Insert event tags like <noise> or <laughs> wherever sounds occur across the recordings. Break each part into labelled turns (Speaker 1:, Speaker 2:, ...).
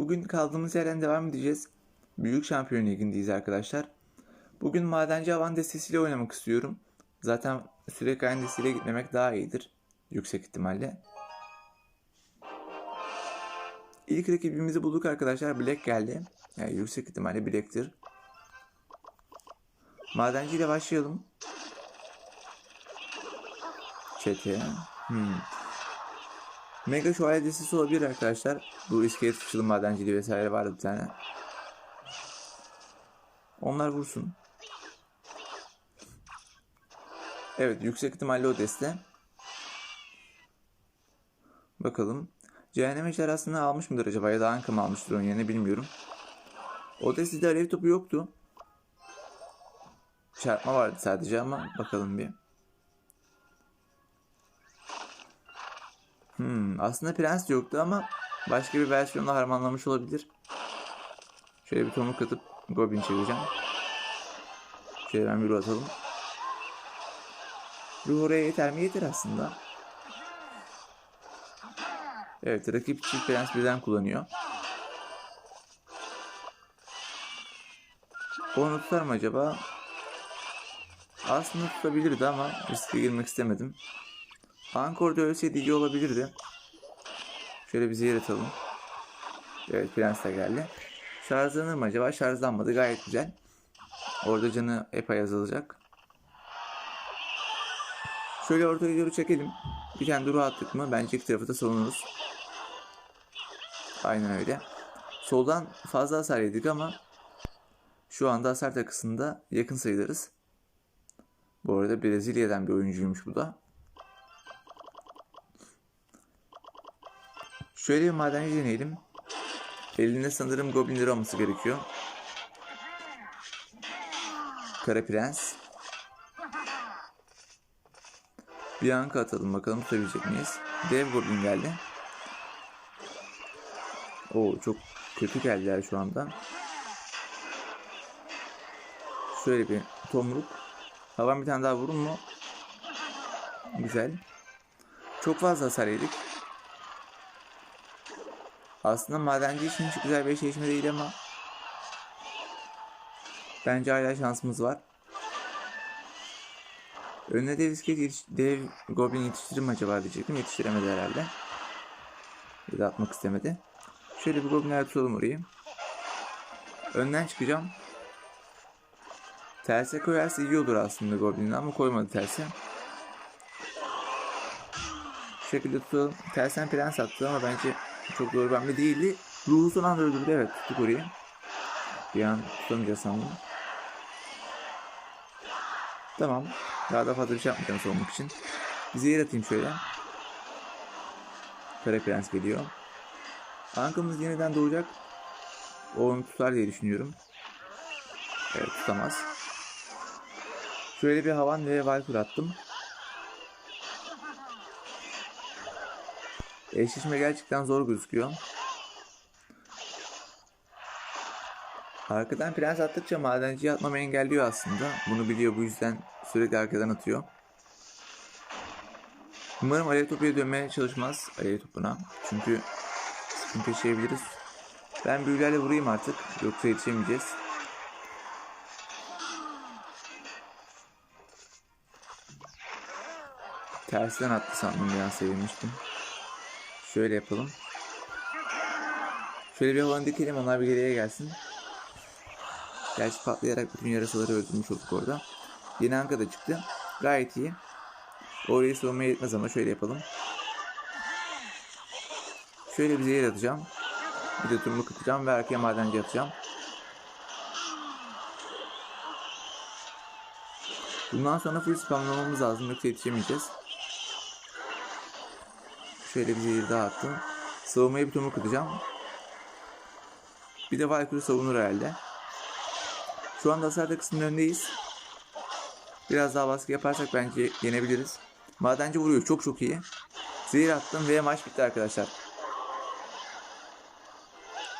Speaker 1: Bugün kaldığımız yerden devam edeceğiz. Büyük Şampiyon Ligi'ndeyiz arkadaşlar. Bugün Madenci Havan destesiyle oynamak istiyorum. Zaten sürekli aynı desteğiyle gitmemek daha iyidir. Yüksek ihtimalle. İlk rakibimizi bulduk arkadaşlar. Black geldi. Yani yüksek ihtimalle Black'tir. Madenci ile başlayalım. Çete. Hmm. Mega şövalye destesi olabilir arkadaşlar. Bu iskelet fıçılı madenciliği vesaire vardı bir tane. Onlar vursun. Evet yüksek ihtimalle o deste. Bakalım. Cehennem ejderhasını almış mıdır acaba ya da Anka mı almıştır onun yerine bilmiyorum. O destede alev topu yoktu. Çarpma vardı sadece ama bakalım bir. Hmm, aslında prens yoktu ama başka bir versiyonla harmanlamış olabilir. Şöyle bir tomruk atıp goblin çevireceğim. Şöyle ben bir atalım. Ruh oraya yeter mi? Yeter aslında. Evet rakip çift prens birden kullanıyor. Onu tutar mı acaba? Aslında tutabilirdi ama riske girmek istemedim. Ankor'da ölseydi iyi olabilirdi. Şöyle bir zehir atalım. Evet prens de geldi. Şarjlanır mı acaba? Şarjlanmadı gayet güzel. Orada canı epey azalacak. Şöyle ortaya doğru çekelim. Bir tane duru attık mı bence iki tarafı da savunuruz. Aynen öyle. Soldan fazla hasar yedik ama şu anda hasar takısında yakın sayılırız. Bu arada Brezilya'dan bir oyuncuymuş bu da. Şöyle bir madenci deneyelim. Elinde sanırım goblinleri olması gerekiyor. Kara Prens. Bir anka atalım bakalım tutabilecek miyiz? Dev goblin geldi. Oo çok kötü geldiler şu anda. Şöyle bir tomruk. Havan bir tane daha vurun mu? Güzel. Çok fazla hasar yedik. Aslında madenci için hiç güzel bir eşleşme değil ama bence hala şansımız var. Önüne dev iskelet yetiş- dev goblin yetiştirir mi acaba diyecektim. Yetiştiremedi herhalde. Ya da atmak istemedi. Şöyle bir goblinler tutalım orayı. Önden çıkacağım. Terse koyarsa iyi olur aslında goblinin ama koymadı terse. Şu şekilde tutalım. Tersen prens attı ama bence çok doğru bir hamle değildi. Ruhu son anda öldürdü. Evet tuttuk orayı. Bir an tutamayacağız sandım. Tamam. Daha da fazla bir şey yapmayacağım savunmak için. Bir zehir atayım şöyle. Kara prens geliyor. Ankamız yeniden doğacak. O onu tutar diye düşünüyorum. Evet tutamaz. Şöyle bir havan ve valkur attım. Eşleşme gerçekten zor gözüküyor. Arkadan prens attıkça madenciyi atmamı engelliyor aslında. Bunu biliyor bu yüzden sürekli arkadan atıyor. Umarım alev topuya dönmeye çalışmaz alev topuna. Çünkü sıkıntı yaşayabiliriz. Ben büyülerle vurayım artık. Yoksa yetişemeyeceğiz. Tersten attı sandım an sevinmiştim. Şöyle yapalım. Şöyle bir havanı dikelim onlar bir geriye gelsin. Gerçi patlayarak bütün yarasaları öldürmüş olduk orada. Yeni anka da çıktı. Gayet iyi. Orayı savunmaya yetmez ama şöyle yapalım. Şöyle bir zehir atacağım. Bir de turmuk atacağım ve arkaya madenci atacağım. Bundan sonra full spamlamamız lazım yoksa yetişemeyeceğiz. Şöyle bir zehir daha attım. Savunmaya bir tomruk atacağım. Bir de Valkyrie savunur herhalde. Şu anda hasar takısının önündeyiz. Biraz daha baskı yaparsak bence yenebiliriz. Madenci vuruyor. Çok çok iyi. Zehir attım ve maç bitti arkadaşlar.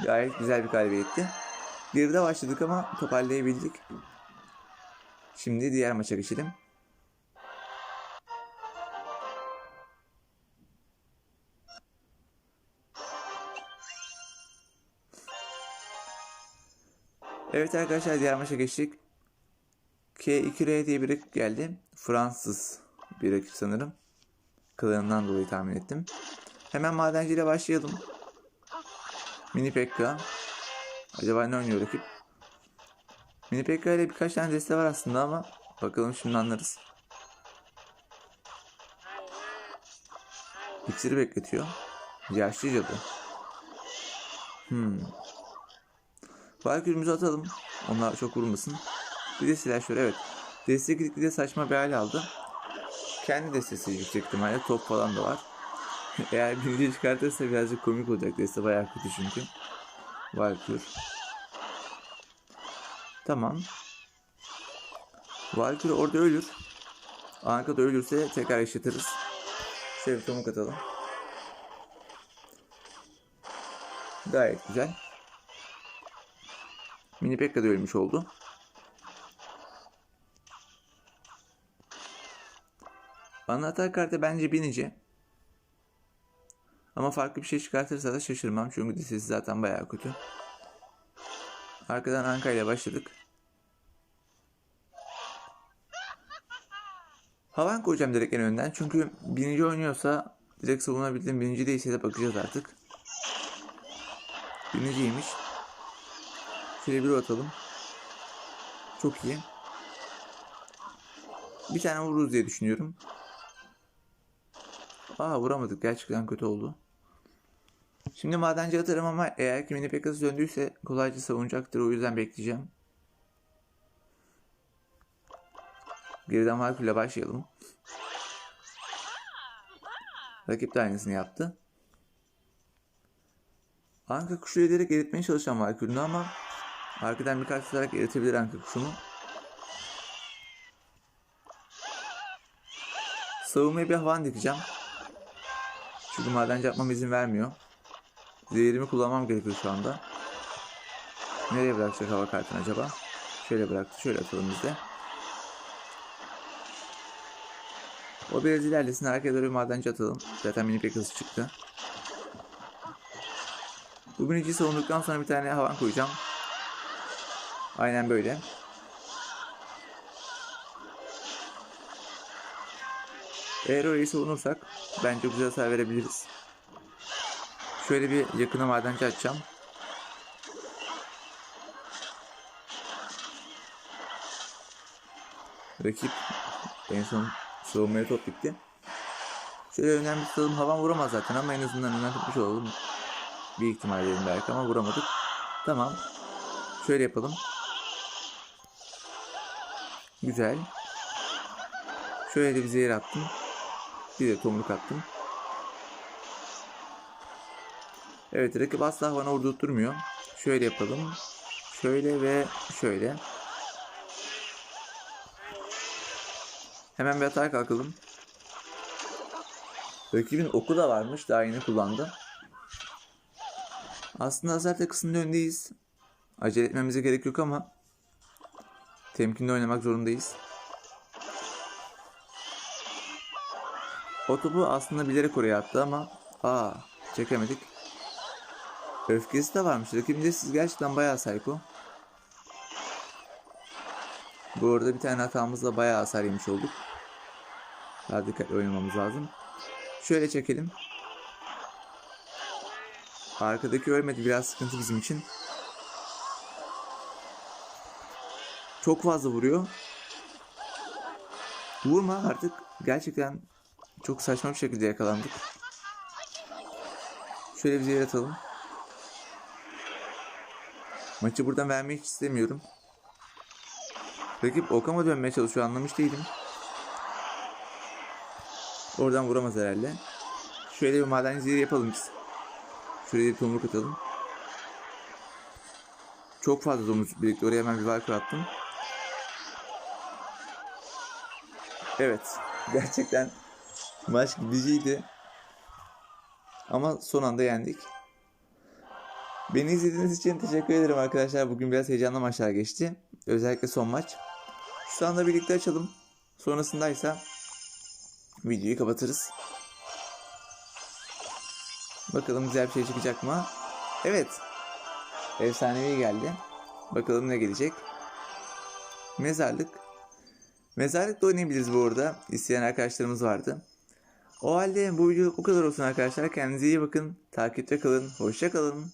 Speaker 1: Gayet güzel bir galibiyetti. Geride başladık ama toparlayabildik. Şimdi diğer maça geçelim. Evet arkadaşlar diğer maça geçtik. K2R diye bir rakip geldi. Fransız bir rakip sanırım. Kılığından dolayı tahmin ettim. Hemen madenciyle başlayalım. Mini Pekka. Acaba ne oynuyor rakip? Mini Pekka ile birkaç tane deste var aslında ama bakalım şimdi anlarız. İksiri bekletiyor. Yaşlı cadı. Hmm. Valkürümüzü atalım. Onlar çok vurmasın. Bir de silahşör evet. Deste gitgide saçma bir hale aldı. Kendi destesi yüksek ihtimalle top falan da var. <laughs> Eğer birinci çıkartırsa birazcık komik olacak. Deste bayağı kötü çünkü. Valkür. Tamam. Valkür orada ölür. Anka'da ölürse tekrar yaşatırız. Şöyle bir tomuk atalım. Gayet güzel. Mini Pekka da ölmüş oldu. Anahtar kartı bence binici. Ama farklı bir şey çıkartırsa da şaşırmam. Çünkü dizisi zaten bayağı kötü. Arkadan Anka ile başladık. Havan koyacağım direkt en önden. Çünkü birinci oynuyorsa direkt savunabildim. Birinci değilse de bakacağız artık. Birinciymiş. Bir atalım. Çok iyi. Bir tane vururuz diye düşünüyorum. Aa vuramadık. Gerçekten kötü oldu. Şimdi madenci atarım ama eğer ki mini pekası döndüyse kolayca savunacaktır. O yüzden bekleyeceğim. Geriden Valkür'le başlayalım. Rakip de aynısını yaptı. Anka kuşu ederek eritmeye çalışan Valkür'ünü ama arkadan bir kart tutarak eritebilir Anka kuşunu. Savunmaya bir havan dikeceğim. Çünkü madenci yapmam izin vermiyor. Zehirimi kullanmam gerekiyor şu anda. Nereye bırakacak hava kartını acaba? Şöyle bıraktı. Şöyle atalım biz de. O biraz ilerlesin. Arkaya doğru bir madenci atalım. Zaten mini pek hızlı çıktı. Bu biniciyi savunduktan sonra bir tane havan koyacağım. Aynen böyle. Eğer orayı savunursak bence güzel hasar verebiliriz. Şöyle bir yakına madenci açacağım. Rakip en son savunmaya top bitti. Şöyle önemli tutalım. Havan vuramaz zaten ama en azından önden tutmuş olalım. Bir ihtimal dedim belki ama vuramadık. Tamam. Şöyle yapalım. Güzel. Şöyle de bir zehir attım. Bir de tomruk attım. Evet rakip asla bana vurdurtmuyor. Şöyle yapalım. Şöyle ve şöyle. Hemen bir atağa kalkalım. Rakibin oku da varmış. Daha yeni kullandı. Aslında hasar takısının öndeyiz. Acele etmemize gerek yok ama temkinli oynamak zorundayız. O topu aslında bilerek oraya attı ama aa çekemedik. Öfkesi de varmış. Rakibinde siz gerçekten bayağı psycho. Bu arada bir tane hatamızla bayağı hasar yemiş olduk. Daha dikkatli oynamamız lazım. Şöyle çekelim. Arkadaki ölmedi. Biraz sıkıntı bizim için. Çok fazla vuruyor. Vurma artık. Gerçekten çok saçma bir şekilde yakalandık. Şöyle bir zehir atalım. Maçı buradan vermeyi hiç istemiyorum. Rakip Okam'a dönmeye çalışıyor anlamış değilim. Oradan vuramaz herhalde. Şöyle bir maden zehir yapalım biz. Şöyle bir tomruk atalım. Çok fazla domuz birlikte oraya hemen bir valkür attım. Evet. Gerçekten maç gidiciydi. Ama son anda yendik. Beni izlediğiniz için teşekkür ederim arkadaşlar. Bugün biraz heyecanlı maçlar geçti. Özellikle son maç. Şu anda birlikte açalım. Sonrasındaysa videoyu kapatırız. Bakalım güzel bir şey çıkacak mı? Evet. Efsanevi geldi. Bakalım ne gelecek. Mezarlık. Mezarlıkta oynayabiliriz bu arada. İsteyen arkadaşlarımız vardı. O halde bu video bu kadar olsun arkadaşlar. Kendinize iyi bakın. Takipte kalın. Hoşça kalın.